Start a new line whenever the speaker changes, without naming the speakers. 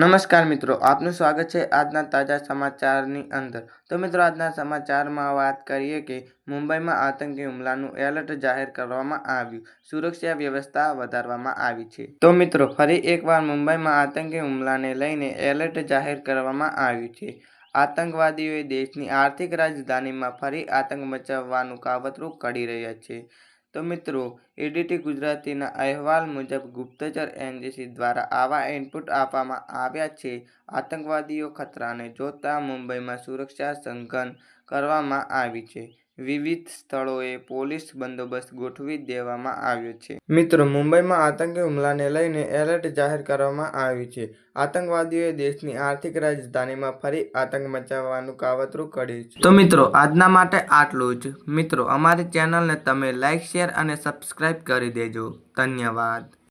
નમસ્કાર મિત્રો, આપનું સ્વાગત છે આજના તાજા સમાચારની અંદર. તો મિત્રો, આજના સમાચારમાં વાત કરીએ કે મુંબઈમાં આતંકી હુમલાનું એલર્ટ જાહેર કરવામાં આવ્યું. સુરક્ષા વ્યવસ્થા વધારવામાં આવી છે. તો મિત્રો, ફરી એકવાર મુંબઈમાં આતંકી હુમલાને લઈને એલર્ટ જાહેર કરવામાં આવ્યું છે. આતંકવાદીઓએ દેશની આર્થિક રાજધાનીમાં ફરી આતંક મચાવવાનું કાવતરું કરી રહ્યા છે. તો મિત્રો, એડીટી ગુજરાતીના અહેવાલ મુજબ ગુપ્તચર એજન્સી દ્વારા આવા ઇનપુટ આપવામાં આવ્યા છે. આતંકવાદીઓ ખતરાને જોતા મુંબઈમાં સુરક્ષા સંઘન કરવામાં આવી છે. વિવિધ સ્થળોએ પોલીસ બંદોબસ્ત ગોઠવી દેવામાં આવ્યો છે. મિત્રો, મુંબઈમાં આતંકી હુમલાને લઈને એલર્ટ જાહેર કરવામાં આવ્યું છે. આતંકવાદીઓએ દેશની આર્થિક રાજધાનીમાં ફરી આતંક મચાવવાનું કાવતરું કર્યું છે. તો મિત્રો, આજના માટે આટલું જ. મિત્રો, અમારી ચેનલને તમે લાઇક શેર અને સબસ્ક્રાઇબ કરી દેજો. ધન્યવાદ.